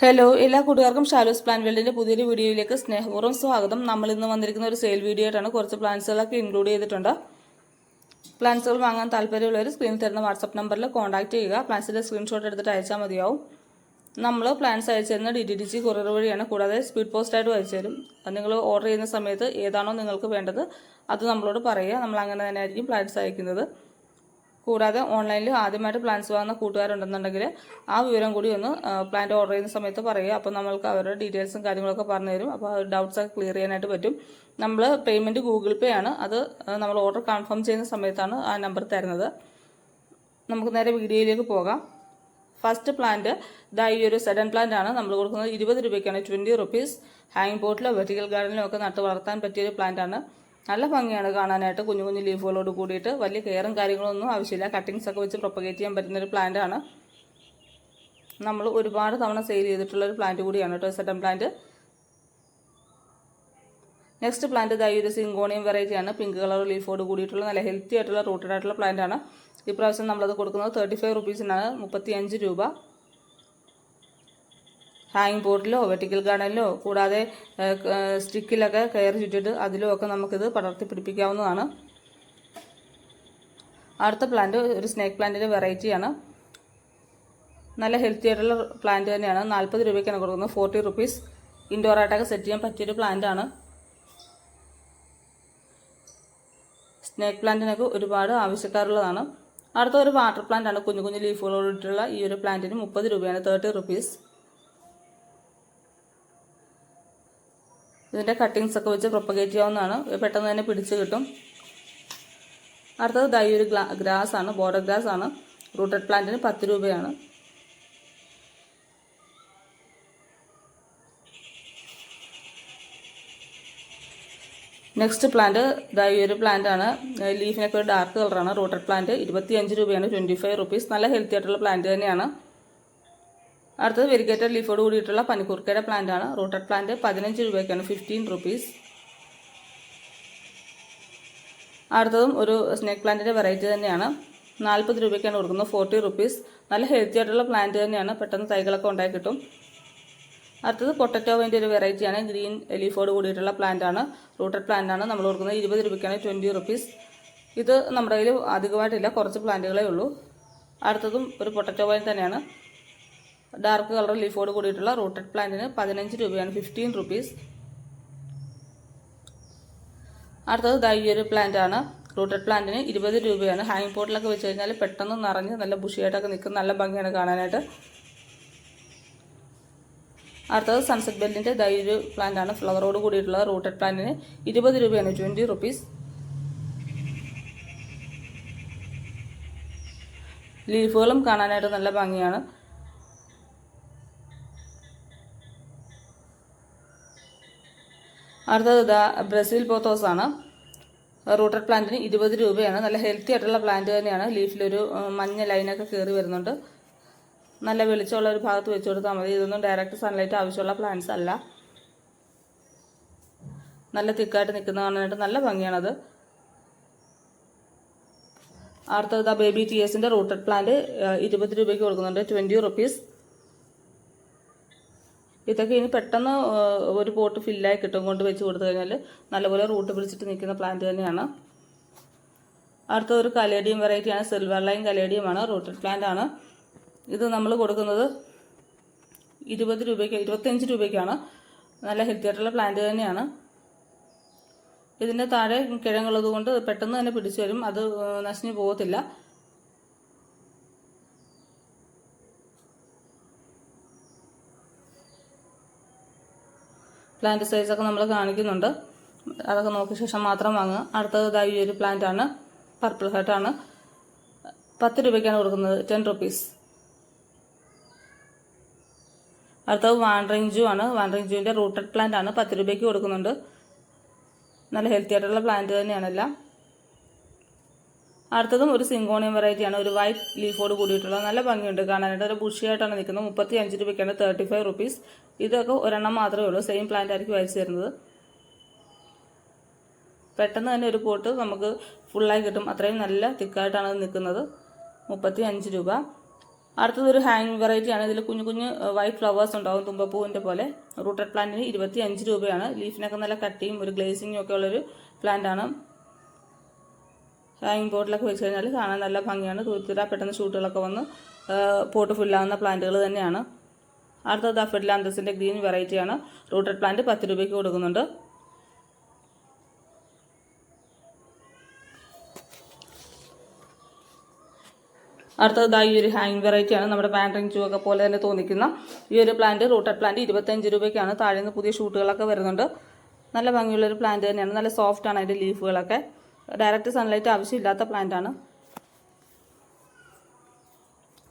Hello എല്ലാ കൂട്ടുകാർക്കും ഷാലോസ് plan വേൾഡിന്റെ പുതിയൊരു വീഡിയോയിലേക്ക് സ്നേഹപൂർവം സ്വാഗതം. നമ്മൾ ഇന്ന് വന്നിരിക്കുന്ന ഒരു സെയിൽ വീഡിയോ ആയിട്ടാണ് കുറച്ച് പ്ലാൻസുകളൊക്കെ ഇൻക്ലൂഡ് ചെയ്തിട്ടുണ്ട്. പ്ലാൻസുകൾ വാങ്ങാൻ താല്പര്യമുള്ളവർ സ്ക്രീനിൽ തരുന്ന വാട്സപ്പ് നമ്പറിൽ കോൺടാക്ട് ചെയ്യുക. പ്ലാൻസിന്റെ സ്ക്രീൻഷോട്ട് എടുത്തിട്ട് അയച്ചാൽ മതിയാവും. നമ്മൾ പ്ലാൻസ് അയച്ചു തരുന്ന ഡി ഡി സി കൊറിയർ വഴിയാണ്. കൂടാതെ സ്പീഡ് പോസ്റ്റായിട്ടും അയച്ചു തരും. നിങ്ങൾ ഓർഡർ ചെയ്യുന്ന സമയത്ത് ഏതാണോ നിങ്ങൾക്ക് വേണ്ടത് അത് നമ്മളോട് പറയുക. നമ്മൾ അങ്ങനെ തന്നെ ആയിരിക്കും പ്ലാൻസ് അയക്കുന്നത്. കൂടാതെ ഓൺലൈനിൽ ആദ്യമായിട്ട് പ്ലാൻസ് വാങ്ങുന്ന കൂട്ടുകാരുണ്ടെന്നുണ്ടെങ്കിൽ ആ വിവരം കൂടി ഒന്ന് പ്ലാന്റ് ഓർഡർ ചെയ്യുന്ന സമയത്ത് പറയുക. അപ്പോൾ നമ്മൾക്ക് അവരുടെ ഡീറ്റെയിൽസും കാര്യങ്ങളൊക്കെ പറഞ്ഞു തരും. അപ്പോൾ ഡൗട്ട്സ് ഒക്കെ ക്ലിയർ ചെയ്യാനായിട്ട് പറ്റും. നമ്മൾ പേയ്മെന്റ് ഗൂഗിൾ പേ ആണ്. അത് നമ്മൾ ഓർഡർ കൺഫേം ചെയ്യുന്ന സമയത്താണ് ആ നമ്പർ തരുന്നത്. നമുക്ക് നേരെ വീഡിയോയിലേക്ക് പോകാം. ഫസ്റ്റ് പ്ലാന്റ് ഇതാ ഈ ഒരു സെഡൻ പ്ലാന്റ് ആണ്. നമ്മൾ കൊടുക്കുന്നത് ഇരുപത് രൂപയ്ക്കാണ്. ട്വന്റി റുപ്പീസ് ഹാങ് ബോട്ടിലോ വെർട്ടിക്കൽ ഗാർഡനിലോ ഒക്കെ നട്ട് വളർത്താൻ പറ്റിയൊരു പ്ലാന്റ് ആണ്. നല്ല ഭംഗിയാണ് കാണാനായിട്ട്. കുഞ്ഞു കുഞ്ഞു ലീഫുകളോട് കൂടിയിട്ട് വലിയ കെയറും കാര്യങ്ങളൊന്നും ആവശ്യമില്ല. കട്ടിങ്സ് ഒക്കെ വെച്ച് പ്രൊപ്പഗേറ്റ് ചെയ്യാൻ പറ്റുന്ന ഒരു പ്ലാന്റ് ആണ്. നമ്മൾ ഒരുപാട് തവണ സെയിൽ ചെയ്തിട്ടുള്ള ഒരു പ്ലാന്റ് കൂടിയാണ് കേട്ടോ സെഡൻ പ്ലാന്റ് നെക്സ്റ്റ് പ്ലാന്റ് ഇതായി ഒരു സിങ്കോണിയം വെറൈറ്റിയാണ് പിങ്ക് കളർ ലീഫോട് കൂടിയിട്ടുള്ള നല്ല ഹെൽത്തി ആയിട്ടുള്ള റൂട്ടഡ് ആയിട്ടുള്ള പ്ലാന്റ് ആണ്. ഇപ്രാവശ്യം നമ്മളത് കൊടുക്കുന്നത് തേർട്ടി ഫൈവ് റുപ്പീസിനാണ് മുപ്പത്തി അഞ്ച് രൂപ. ഹാങ് ബോർഡിലോ വെർട്ടിക്കൽ ഗാർഡനിലോ കൂടാതെ സ്റ്റിക്കിലൊക്കെ കയറി ചുറ്റിട്ട് അതിലും ഒക്കെ നമുക്കിത് പടർത്തി പിടിപ്പിക്കാവുന്നതാണ്. അടുത്ത പ്ലാന്റ് ഒരു സ്നേക്ക് പ്ലാന്റിന്റെ വെറൈറ്റിയാണ് നല്ല ഹെൽത്തി ആയിട്ടുള്ള പ്ലാന്റ് തന്നെയാണ്. നാൽപ്പത് രൂപയ്ക്കാണ് കൊടുക്കുന്നത്. ഫോർട്ടി റുപ്പീസ് ഇൻഡോർ ആയിട്ടൊക്കെ സെറ്റ് ചെയ്യാൻ പറ്റിയൊരു പ്ലാന്റാണ് സ്നേക്ക് പ്ലാന്റിനൊക്കെ ഒരുപാട് ആവശ്യക്കാരുള്ളതാണ്. അടുത്ത ഒരു വാട്ടർ പ്ലാന്റ് ആണ്. കുഞ്ഞു കുഞ്ഞു ലീഫുകളോടിട്ടുള്ള ഈ ഒരു പ്ലാന്റിന് മുപ്പത് രൂപയാണ്. തേർട്ടി റുപ്പീസ് ഇതിന്റെ കട്ടിങ്സ് ഒക്കെ വെച്ച് പ്രൊപ്പഗേറ്റ് ചെയ്യാവുന്നതാണ്. പെട്ടെന്ന് തന്നെ പിടിച്ച് കിട്ടും. അടുത്തത് ദൈ ഒരു ഗ്രാസ് ആണ്. ബോർഡർ ഗ്രാസ് ആണ്. റൂട്ടഡ് പ്ലാന്റിന് പത്ത് രൂപയാണ്. നെക്സ്റ്റ് പ്ലാന്റ് ദൈ ഒരു പ്ലാന്റ് ആണ്. ലീഫിനൊക്കെ ഒരു ഡാർക്ക് കളറാണ് റൂട്ടഡ് പ്ലാന്റ് ഇരുപത്തി അഞ്ച് രൂപയാണ്. ട്വന്റി ഫൈവ് റുപ്പീസ് നല്ല ഹെൽത്തി ആയിട്ടുള്ള പ്ലാന്റ് തന്നെയാണ്. അടുത്തത് വെരിഗേറ്റഡ് ലീഫോട് കൂടിയിട്ടുള്ള പനിക്കൂർക്കയുടെ പ്ലാന്റ് ആണ്. റൂട്ടഡ് പ്ലാന്റ് പതിനഞ്ച് രൂപയ്ക്കാണ്. ഫിഫ്റ്റീൻ റുപ്പീസ് അടുത്തതും ഒരു സ്നേക്ക് പ്ലാന്റിന്റെ വെറൈറ്റി തന്നെയാണ്. നാൽപ്പത് രൂപയ്ക്കാണ് കൊടുക്കുന്നത്. ഫോർട്ടി റുപ്പീസ് നല്ല ഹെൽത്തി ആയിട്ടുള്ള പ്ലാന്റ് തന്നെയാണ്. പെട്ടെന്ന് തൈകളൊക്കെ ഉണ്ടായി കിട്ടും. അടുത്തത് പൊട്ടറ്റോവിന്റെ ഒരു വെറൈറ്റിയാണ് ഗ്രീൻ ലീഫോട് കൂടിയിട്ടുള്ള പ്ലാന്റ് ആണ്. റൂട്ടഡ് പ്ലാന്റ് ആണ്. നമ്മൾ കൊടുക്കുന്നത് ഇരുപത് രൂപയ്ക്കാണ്. ട്വന്റി റുപ്പീസ് ഇത് നമ്മുടെ കയ്യിൽ അധികമായിട്ടില്ല. കുറച്ച് പ്ലാന്റുകളേ ഉള്ളൂ. അടുത്തതും ഒരു പൊട്ടറ്റോ വൈൻ തന്നെയാണ്. ഡാർക്ക് കളർ ലീഫോട് കൂടിയിട്ടുള്ള റൂട്ടഡ് പ്ലാന്റിന് പതിനഞ്ച് രൂപയാണ് ഫിഫ്റ്റീൻ റുപ്പീസ് അടുത്തത് ദാ ഒരു പ്ലാന്റ് ആണ്. റൂട്ടഡ് പ്ലാന്റിന് ഇരുപത് രൂപയാണ്. ഹാങ് പോട്ടിലൊക്കെ വെച്ച് കഴിഞ്ഞാൽ പെട്ടെന്ന് നിറഞ്ഞ് നല്ല ബുഷിയായിട്ടൊക്കെ നിൽക്കും നല്ല ഭംഗിയാണ് കാണാനായിട്ട്. അടുത്തത് സൺസെറ്റ് ബെല്ലിന്റെ ദാ ഈ പ്ലാന്റ് ആണ്. ഫ്ലവറോട് കൂടിയിട്ടുള്ള റൂട്ടഡ് പ്ലാന്റിന് ഇരുപത് രൂപയാണ് ട്വന്റി റുപ്പീസ് ലീഫുകളും കാണാനായിട്ട് നല്ല ഭംഗിയാണ്. അടുത്തത് ഇതാ ബ്രസീൽ ആണ് റൂട്ടഡ് പ്ലാന്റിന് ഇരുപത് രൂപയാണ്. നല്ല ഹെൽത്തി ആയിട്ടുള്ള പ്ലാന്റ് തന്നെയാണ്. ലീഫിലൊരു മഞ്ഞ ലൈനൊക്കെ കയറി വരുന്നുണ്ട്. നല്ല വെളിച്ചമുള്ള ഒരു ഭാഗത്ത് വെച്ച് കൊടുത്താൽ മതി. ഇതൊന്നും ഡയറക്റ്റ് സൺലൈറ്റ് ആവശ്യമുള്ള പ്ലാന്റ്സ് അല്ല. നല്ല തിക്കായിട്ട് നിൽക്കുന്ന കാണാനായിട്ട് നല്ല ഭംഗിയാണത്. അടുത്തത് ബേബി ടി എസിന്റെ റൂട്ടഡ് പ്ലാന്റ് ഇരുപത് രൂപയ്ക്ക് കൊടുക്കുന്നുണ്ട്. ട്വന്റി റുപ്പീസ് ഇതൊക്കെ ഇനി പെട്ടെന്ന് ഒരു പോട്ട് ഫില്ലായി കിട്ടും കൊണ്ട് വെച്ച് കൊടുത്തു കഴിഞ്ഞാൽ നല്ലപോലെ റൂട്ട് പിടിച്ചിട്ട് നിൽക്കുന്ന പ്ലാന്റ് തന്നെയാണ്. അടുത്ത ഒരു കലേഡിയം വെറൈറ്റിയാണ് സിൽവർ ലൈൻ കലേഡിയമാണ് റൂട്ടഡ് പ്ലാന്റ് ആണ്. ഇത് നമ്മൾ കൊടുക്കുന്നത് ഇരുപത് രൂപയ്ക്ക് ഇരുപത്തഞ്ച് രൂപയ്ക്കാണ്. നല്ല ഹെൽത്തി ആയിട്ടുള്ള പ്ലാന്റ് തന്നെയാണ്. ഇതിന്റെ താഴെ കിഴങ്ങുള്ളത് കൊണ്ട് പെട്ടെന്ന് തന്നെ പിടിച്ചു വരും. അത് നശിഞ്ഞു പോകത്തില്ല. പ്ലാന്റ് ഒക്കെ നമ്മൾ കാണിക്കുന്നുണ്ട്. അതൊക്കെ നോക്കിയ ശേഷം മാത്രം വാങ്ങുക. അടുത്തത് ഇതാ ഈ ഒരു പ്ലാന്റ് ആണ്. പർപ്പിൾ ഹെർട്ടാണ് പത്ത് രൂപയ്ക്കാണ് കൊടുക്കുന്നത്. ടെൻ റുപ്പീസ് അടുത്തത് വാൻഡ്രിങ് ജൂ ആണ്. വാൻഡ്രിങ് ജൂവിന്റെ റൂട്ടഡ് പ്ലാന്റ് ആണ്. പത്ത് രൂപയ്ക്ക് കൊടുക്കുന്നുണ്ട്. നല്ല ഹെൽത്തി ആയിട്ടുള്ള പ്ലാന്റ് തന്നെയാണ് എല്ലാം. അടുത്തതും ഒരു സിങ്കോണിയം വെറൈറ്റിയാണ്. ഒരു വൈറ്റ് ലീഫോട് കൂടിയിട്ടുള്ള നല്ല ഭംഗിയുണ്ട് കാണാനായിട്ട്. ഒരു ബുഷിയായിട്ടാണ് നിൽക്കുന്നത്. മുപ്പത്തി അഞ്ച് രൂപയ്ക്കാണ് തേർട്ടി ഫൈവ് റുപ്പീസ്. ഇതൊക്കെ ഒരെണ്ണം മാത്രമേ ഉള്ളൂ. സെയിം പ്ലാന്റ് ആയിരിക്കും അയച്ചു തരുന്നത്. പെട്ടെന്ന് തന്നെ ഒരു പോട്ട് നമുക്ക് ഫുള്ളായി കിട്ടും. അത്രയും നല്ല തിക്കായിട്ടാണ് നിൽക്കുന്നത്. മുപ്പത്തി അഞ്ച് രൂപ. അടുത്തത് ഒരു ഹാങ് വെറൈറ്റി ആണ് ഇതിൽ കുഞ്ഞു കുഞ്ഞു വൈറ്റ് ഫ്ലവേഴ്സ് ഉണ്ടാവും തുമ്പപ്പൂവിന്റെ പോലെ. റൂട്ടഡ് പ്ലാന്റിന് ഇരുപത്തി അഞ്ച് രൂപയാണ്. ലീഫിനൊക്കെ നല്ല കട്ടിയും ഒരു ഗ്ലേസിങ്ങും ഒക്കെ ഉള്ളൊരു പ്ലാന്റ് ആണ് ഹാങ്ങിങ് ബോർഡിലൊക്കെ വെച്ച് കഴിഞ്ഞാൽ കാണാൻ നല്ല ഭംഗിയാണ്. തൂത്തിര പെട്ടെന്ന് ഷൂട്ടുകളൊക്കെ വന്ന് പോട്ട് ഫുള്ളാകുന്ന പ്ലാന്റുകൾ തന്നെയാണ്. അടുത്തത് അഫെഡ്ലാന്തസിന്റെ ഗ്രീൻ വെറൈറ്റിയാണ്. റൂട്ടഡ് പ്ലാന്റ് പത്ത് രൂപയ്ക്ക് കൊടുക്കുന്നുണ്ട്. അടുത്തത് ഈ ഒരു ഹാങ് വെറൈറ്റിയാണ്. നമ്മുടെ പാൻഡറിങ് ഒക്കെ പോലെ തന്നെ തോന്നിക്കുന്ന ഈ ഒരു പ്ലാന്റ് റൂട്ടഡ് പ്ലാന്റ് ഇരുപത്തഞ്ച് രൂപയ്ക്കാണ്. താഴെ നിന്ന് പുതിയ ഷൂട്ടുകളൊക്കെ വരുന്നുണ്ട്. നല്ല ഭംഗിയുള്ളൊരു പ്ലാന്റ് തന്നെയാണ്. നല്ല സോഫ്റ്റാണ് അതിന്റെ ലീഫുകളൊക്കെ. ഡയറക്റ്റ് സൺലൈറ്റ് ആവശ്യമില്ലാത്ത പ്ലാന്റ് ആണ്.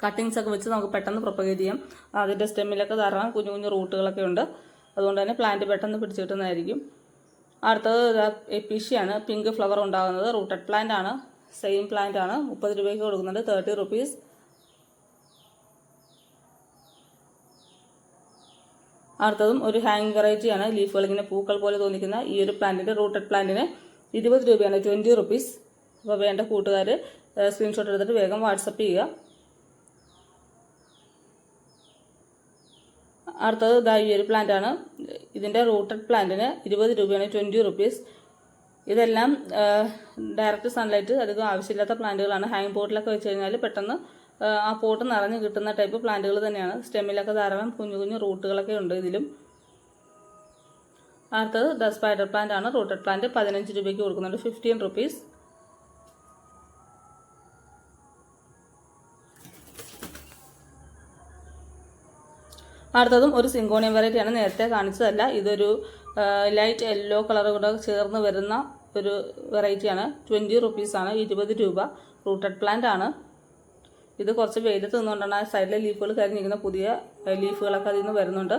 കട്ടിങ്സ് ഒക്കെ വെച്ച് നമുക്ക് പെട്ടെന്ന് പ്രൊപ്പഗേറ്റ് ചെയ്യാം. അതിന്റെ സ്റ്റെമ്മിലൊക്കെ ധാരാളം കുഞ്ഞു കുഞ്ഞു റൂട്ടുകളൊക്കെ ഉണ്ട്. അതുകൊണ്ട് തന്നെ പ്ലാന്റ് പെട്ടെന്ന് പിടിച്ചു കിട്ടുന്നതായിരിക്കും. അടുത്തത് എപ്പിഷിയാണ് പിങ്ക് ഫ്ലവർ ഉണ്ടാകുന്നത് റൂട്ടഡ് പ്ലാന്റ് ആണ്. സെയിം പ്ലാന്റ് ആണ്. മുപ്പത് രൂപയ്ക്ക് കൊടുക്കുന്നുണ്ട്. തേർട്ടി റുപ്പീസ് അടുത്തതും ഒരു ഹാങ് വെറൈറ്റിയാണ് ലീഫുകൾ ഇങ്ങനെ പൂക്കൾ പോലെ തോന്നിക്കുന്ന ഈ ഒരു പ്ലാന്റിന്റെ റൂട്ടഡ് പ്ലാന്റിന് ഇരുപത് രൂപയാണ്. ട്വന്റി റുപ്പീസ് അപ്പോൾ വേണ്ട കൂട്ടുകാർ സ്ക്രീൻഷോട്ട് എടുത്തിട്ട് വേഗം വാട്സപ്പ് ചെയ്യുക. അടുത്തത് ദാ ഈ ഒരു പ്ലാന്റ് ആണ്. ഇതിന്റെ റൂട്ടഡ് പ്ലാന്റിന് ഇരുപത് രൂപയാണ് ട്വന്റി റുപ്പീസ് ഇതെല്ലാം ഡയറക്റ്റ് സൺലൈറ്റ് അധികം ആവശ്യമില്ലാത്ത പ്ലാന്റുകളാണ് ഹാങ് പോട്ടിലൊക്കെ വെച്ച് കഴിഞ്ഞാൽ പെട്ടെന്ന് ആ പോട്ട് നിറഞ്ഞ് കിട്ടുന്ന ടൈപ്പ് പ്ലാന്റുകൾ തന്നെയാണ്. സ്റ്റെമ്മിലൊക്കെ ധാരാളം കുഞ്ഞു കുഞ്ഞു റൂട്ടുകളൊക്കെ ഉണ്ട് ഇതിലും. അടുത്തത് ദ സ്പൈഡർ പ്ലാന്റ് ആണ്. റൂട്ടഡ് പ്ലാന്റ് പതിനഞ്ച് രൂപയ്ക്ക് കൊടുക്കുന്നുണ്ട്. ഫിഫ്റ്റീൻ റുപ്പീസ് അടുത്തതും ഒരു സിങ്കോണിയം വെറൈറ്റിയാണ് നേരത്തെ കാണിച്ചതല്ല. ഇതൊരു ലൈറ്റ് യെല്ലോ കളർ കൂടെ ചേർന്ന് വരുന്ന ഒരു വെറൈറ്റിയാണ് ട്വന്റി റുപ്പീസാണ് ഇരുപത് രൂപ. റൂട്ടഡ് പ്ലാന്റ് ആണ്. ഇത് കുറച്ച് വെയിലത്ത് നിന്നുകൊണ്ടാണ് ആ സൈഡിലെ ലീഫുകൾ കരിഞ്ഞിരിക്കുന്ന പുതിയ ലീഫുകളൊക്കെ അതിൽ നിന്ന് വരുന്നുണ്ട്.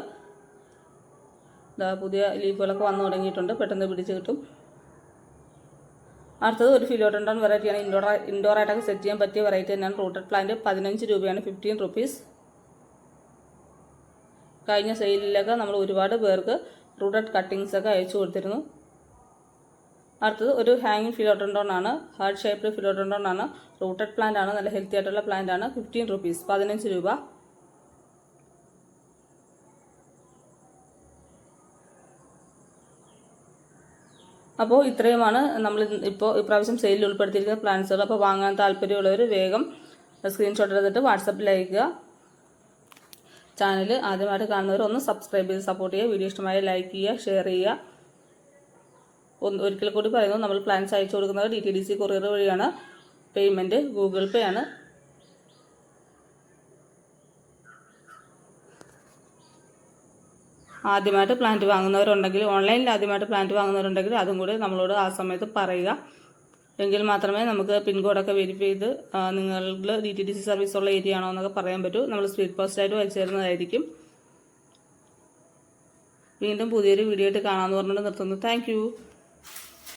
ദാ പുതിയ ലീഫുകളൊക്കെ വന്നു തുടങ്ങിയിട്ടുണ്ട്. പെട്ടെന്ന് പിടിച്ച് കിട്ടും. അടുത്തത് ഒരു ഫിലോഡൻഡോൺ വെറൈറ്റിയാണ്. ഇൻഡോർ ഇൻഡോർ ആയിട്ടൊക്കെ സെറ്റ് ചെയ്യാൻ പറ്റിയ വെറൈറ്റി തന്നെയാണ്. റൂട്ടഡ് പ്ലാന്റ് പതിനഞ്ച് രൂപയാണ്. ഫിഫ്റ്റീൻ റുപ്പീസ് കഴിഞ്ഞ സെയിലിലൊക്കെ നമ്മൾ ഒരുപാട് പേർക്ക് റൂട്ടഡ് കട്ടിങ്സ് ഒക്കെ അയച്ചു കൊടുത്തിരുന്നു. അടുത്തത് ഒരു ഹാങ്ങിങ് ഫിലോട്ടൻഡോൺ ആണ്. ഹാർഡ് ഷേപ്ഡ് ആണ്. റൂട്ടഡ് പ്ലാന്റ് ആണ്. നല്ല ഹെൽത്തി ആയിട്ടുള്ള പ്ലാന്റ് ആണ്. ഫിഫ്റ്റീൻ റുപ്പീസ് പതിനഞ്ച് രൂപ. അപ്പോൾ ഇത്രയുമാണ് നമ്മൾ ഇപ്പോൾ ഇപ്രാവശ്യം സെയിലിൽ ഉൾപ്പെടുത്തിയിരിക്കുന്ന പ്ലാൻസുകൾ അപ്പോൾ വാങ്ങാൻ താല്പര്യമുള്ളവർ വേഗം സ്ക്രീൻഷോട്ട് എടുത്തിട്ട് വാട്സപ്പിൽ അയക്കുക ചാനൽ ആദ്യമായിട്ട് കാണുന്നവർ ഒന്ന് സബ്സ്ക്രൈബ് ചെയ്ത് സപ്പോർട്ട് ചെയ്യുക. വീഡിയോ ഇഷ്ടമായ ലൈക്ക് ചെയ്യുക ഷെയർ ചെയ്യുക. ഒരിക്കൽ കൂടി പറയുന്നു നമ്മൾ പ്ലാൻസ് അയച്ചു കൊടുക്കുന്നത് D T D C courier വഴിയാണ്. പേയ്മെന്റ് ഗൂഗിൾ പേ ആണ്. ആദ്യമായിട്ട് പ്ലാന്റ് വാങ്ങുന്നവരുണ്ടെങ്കിൽ ഓൺലൈനിൽ ആദ്യമായിട്ട് പ്ലാന്റ് വാങ്ങുന്നവരുണ്ടെങ്കിൽ അതും കൂടി നമ്മളോട് ആ സമയത്ത് പറയുക. എങ്കിൽ മാത്രമേ നമുക്ക് പിൻകോഡൊക്കെ വെരിഫൈ ചെയ്ത് നിങ്ങളുടെ D T D C service ഉള്ള ഏരിയ ആണോ എന്നൊക്കെ പറയാൻ പറ്റൂ. നമ്മൾ സ്പീഡ് പോസ്റ്റായിട്ട് അയച്ചു തരുന്നതായിരിക്കും വീണ്ടും പുതിയൊരു വീഡിയോ ആയിട്ട് കാണാമെന്ന് പറഞ്ഞുകൊണ്ട് നിർത്തുന്നു. താങ്ക്